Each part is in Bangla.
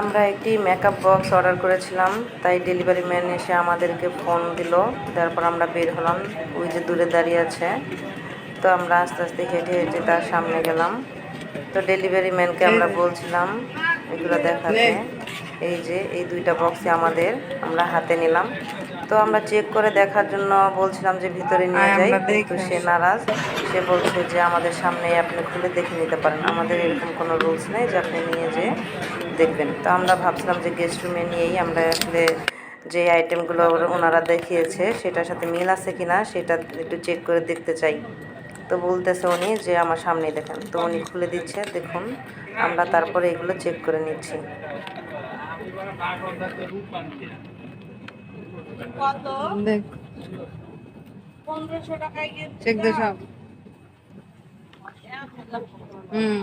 আমরা একটি মেকআপ বক্স অর্ডার করেছিলাম তাই ডেলিভারি ম্যান এসে আমাদেরকে ফোন দিল। তারপর আমরা বের হলাম ওই যে দূরে দাঁড়িয়ে আছে। তো আমরা আস্তে আস্তে হেঁটে হেঁটে তার সামনে গেলাম। তো ডেলিভারি ম্যানকে আমরা বলছিলাম এগুলো দেখাতে। এই যে এই দুইটা বক্সে আমাদের আমরা হাতে নিলাম। তো আমরা চেক করে দেখার জন্য বলছিলাম যে ভিতরে নিয়ে যাই কিন্তু সে নারাজ। সে বলছে যে আমাদের সামনে আপনি খুলে দেখে নিতে পারেন। আমাদের এরকম কোনো রুলস নেই যে আপনি নিয়ে যে দেখবেন। তো আমরা ভাবছিলাম যে গেস্ট রুমে নিয়েই আমরা আসলে যে আইটেমগুলো ওনারা দেখিয়েছে সেটার সাথে মিল আছে কিনা সেটা একটু চেক করে দেখতে চাই। তো বলতেছে উনি যে আমার সামনে দেখেন। তো উনি খুলে দিচ্ছে দেখুন আমরা তারপরে এগুলো চেক করে নিচ্ছি। চেক দে সব। হুম।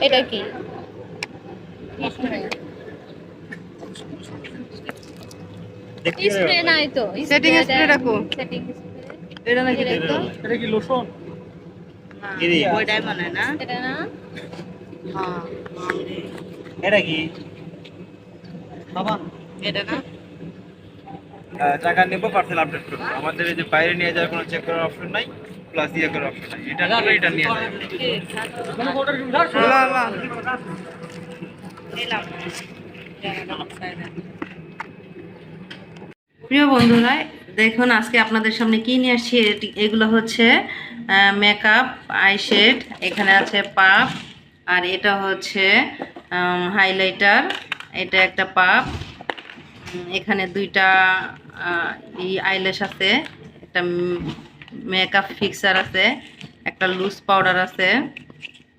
এটা কি? স্প্রে নাই তো Setting spray রাখো। সেটিং এটা নাকি দেখো? এটা কি লোশন ওইটাই মনে না? এটা না? হ্যাঁ এটা কি? সাবান এটা না? টাকা নেব পার্সেল আপডেট করব। আমাদের এই যে বাইরে নিয়ে যাওয়ার কোনো চেক করার অপশন নাই প্লাস ইয়ে করার অপশন নাই। এটা নিলে এটা নিয়ে নিলাম প্রিয় বন্ধুরা, দেখুন আজকে আপনাদের সামনে কি নিয়ে আসছি? এগুলো হচ্ছে মেকআপ আইশেড এখানে আছে পাপ আর এটা হচ্ছে হাইলাইটার এটা একটা পাপ এখানে দুইটা ই আইল্যাশ আছে, একটা মেকআপ ফিক্সার আছে, একটা লুজ পাউডার আছে,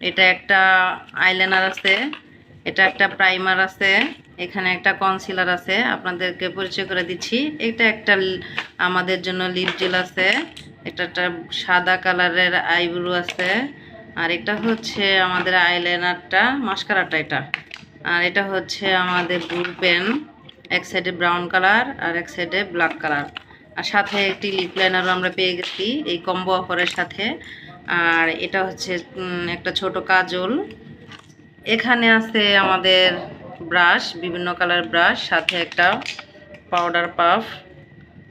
এটা একটা আইলাইনার আছে, এটা একটা প্রাইমার আছে এখানে একটা কনসিলার আছে, আপনাদেরকে পরিচয় করে দিচ্ছি। এটা একটা আমাদের জন্য লিপ জেল আছে এটা একটা সাদা কালারের আইব্রু আছে, আর এটা হচ্ছে আমাদের আইলাইনারটা মাস্কারাটা এটা। আর এটা হচ্ছে আমাদের ব্লু পেন এক সাইডে ব্রাউন কালার আর এক সাইডে ব্ল্যাক কালার আর সাথে একটি লিপ লাইনারও আমরা পেয়ে গেছি, এই কম্বো অফারের সাথে। আর এটা হচ্ছে একটা ছোট কাজল। এখানে আছে আমাদের ব্রাশ বিভিন্ন কালার ব্রাশ সাথে একটা পাউডার পাফ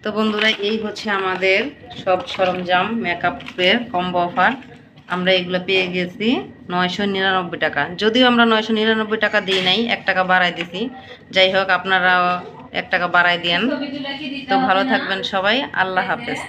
তো বন্ধুরা, এই হচ্ছে আমাদের সব সরঞ্জাম মেকআপের কম্বো অফার আমরা এগুলো পেয়ে গেছি নয়শো নিরানব্বই টাকা। যদিও আমরা নয়শো নিরানব্বই টাকা দিই নাই, এক টাকা বাড়াই দিছি। যাই হোক আপনারা এক টাকা বাড়াই দেন। তো ভালো থাকবেন সবাই, আল্লাহ হাফেজ।